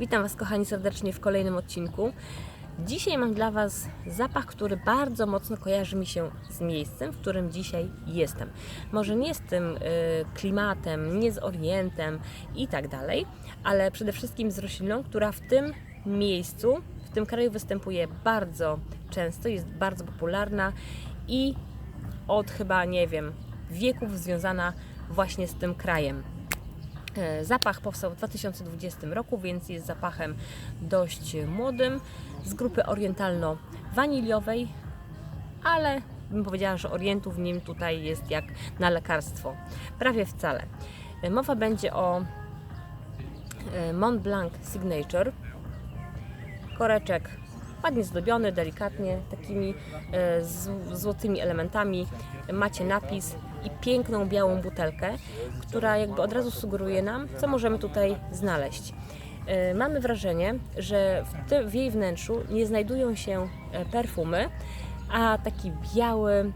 Witam Was kochani serdecznie w kolejnym odcinku. Dzisiaj mam dla Was zapach, który bardzo mocno kojarzy mi się z miejscem, w którym dzisiaj jestem. Może nie z tym y, klimatem, nie z orientem i tak dalej, ale przede wszystkim z rośliną, która w tym miejscu, w tym kraju występuje bardzo często, jest bardzo popularna i od chyba, nie wiem, wieków związana właśnie z tym krajem. E, Zapach powstał w 2020 roku, więc jest zapachem dość młodym, z grupy orientalno-waniliowej, ale bym powiedziała, że orientu w nim tutaj jest jak na lekarstwo. Prawie wcale. E, Mowa będzie o e, Mont Blanc Signature. Koreczek ładnie zdobiony, delikatnie, takimi złotymi elementami. Macie napis i piękną białą butelkę, która jakby od razu sugeruje nam, co możemy tutaj znaleźć. E, Mamy wrażenie, że w, ty, w jej wnętrzu nie znajdują się e, perfumy, a taki biały,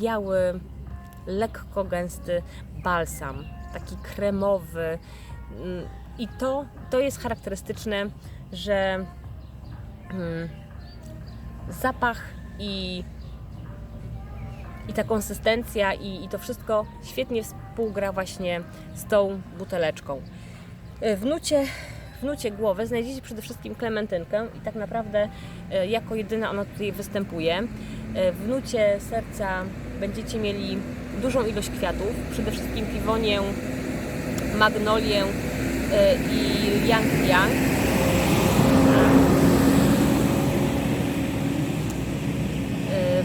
biały, lekko gęsty balsam, taki kremowy. Mm, I to, to jest charakterystyczne, że mm, zapach i, i ta konsystencja i, i to wszystko świetnie współgra właśnie z tą buteleczką. E, W nucie, w nucie głowy znajdziecie przede wszystkim klementynkę i tak naprawdę e, jako jedyna ona tutaj występuje. E, W nucie serca będziecie mieli dużą ilość kwiatów, przede wszystkim piwonię, magnolię i yang yang.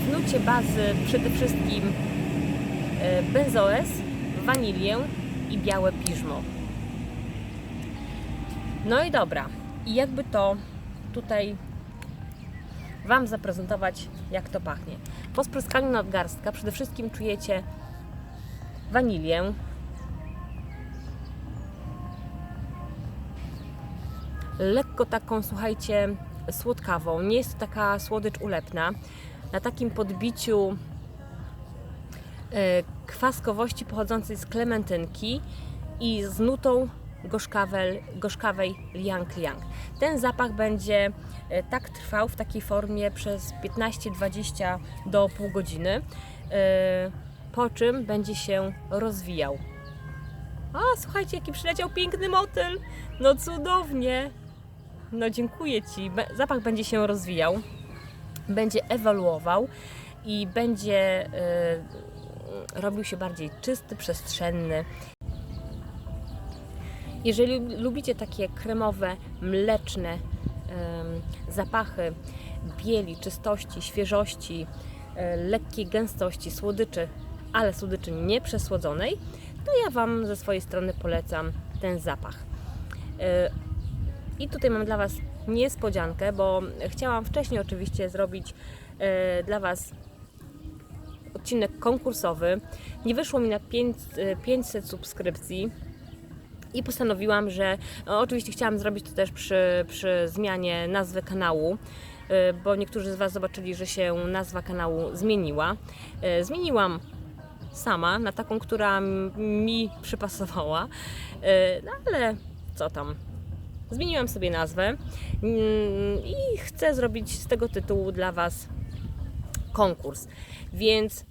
W bazy przede wszystkim e, benzoes, wanilię i białe piżmo. No i dobra. I jakby to tutaj Wam zaprezentować, jak to pachnie. Po spryskaniu nadgarstka przede wszystkim czujecie wanilię, lekko taką, słuchajcie, słodkawą. Nie jest to taka słodycz ulepna. Na takim podbiciu e, kwaskowości pochodzącej z klementynki i z nutą gorzkawel, gorzkawej liang liang. Ten zapach będzie e, tak trwał w takiej formie przez 15-20 do pół godziny, e, po czym będzie się rozwijał. A, słuchajcie, jaki przyleciał piękny motyl! No cudownie! No dziękuję Ci. Zapach będzie się rozwijał, będzie ewoluował i będzie y, robił się bardziej czysty, przestrzenny. Jeżeli lubicie takie kremowe, mleczne em, zapachy bieli, czystości, świeżości, e, lekkiej gęstości, słodyczy, ale słodyczy nieprzesłodzonej, to ja Wam ze swojej strony polecam ten zapach. E, I tutaj mam dla Was niespodziankę, bo chciałam wcześniej oczywiście zrobić e, dla Was odcinek konkursowy. Nie wyszło mi na 5, e, 500 subskrypcji i postanowiłam, że no, oczywiście chciałam zrobić to też przy, przy zmianie nazwy kanału, y, bo niektórzy z Was zobaczyli, że się nazwa kanału zmieniła. Zmieniłam sama na taką, która mi przypasowała, no ale co tam. Zmieniłam sobie nazwę mm, i chcę zrobić z tego tytułu dla Was konkurs. Więc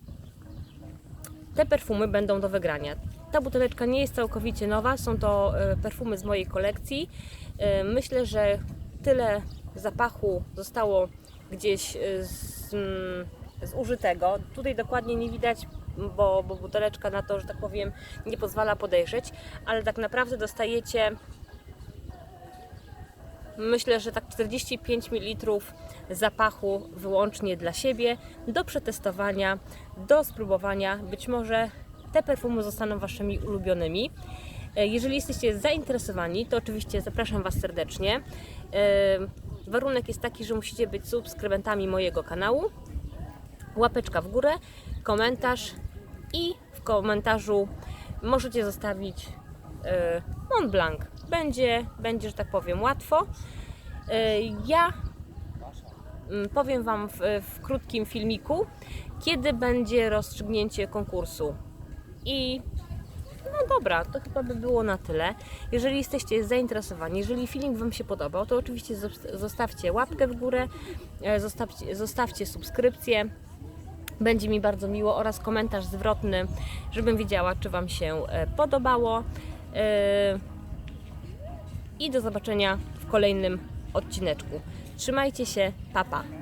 te perfumy będą do wygrania. Ta buteleczka nie jest całkowicie nowa, są to e, perfumy z mojej kolekcji. E, Myślę, że tyle zapachu zostało gdzieś e, z, mm, zużytego. Tutaj dokładnie nie widać, bo, bo buteleczka na to, że tak powiem, nie pozwala podejrzeć, ale tak naprawdę dostajecie Myślę, że tak 45 ml zapachu wyłącznie dla siebie, do przetestowania, do spróbowania. Być może te perfumy zostaną Waszymi ulubionymi. E, Jeżeli jesteście zainteresowani, to oczywiście zapraszam Was serdecznie. E, Warunek jest taki, że musicie być subskrybentami mojego kanału. Łapeczka w górę, komentarz i w komentarzu możecie zostawić e, Mont Blanc. Będzie, będzie, że tak powiem, łatwo. E, Ja mm, powiem Wam w, w krótkim filmiku, kiedy będzie rozstrzygnięcie konkursu. I no dobra, to chyba by było na tyle. Jeżeli jesteście zainteresowani, jeżeli filmik Wam się podobał, to oczywiście zos- zostawcie łapkę w górę, e, zostawcie, zostawcie subskrypcję. Będzie mi bardzo miło oraz komentarz zwrotny, żebym wiedziała, czy Wam się e, podobało. I do zobaczenia w kolejnym odcineczku. Trzymajcie się, papa. Pa.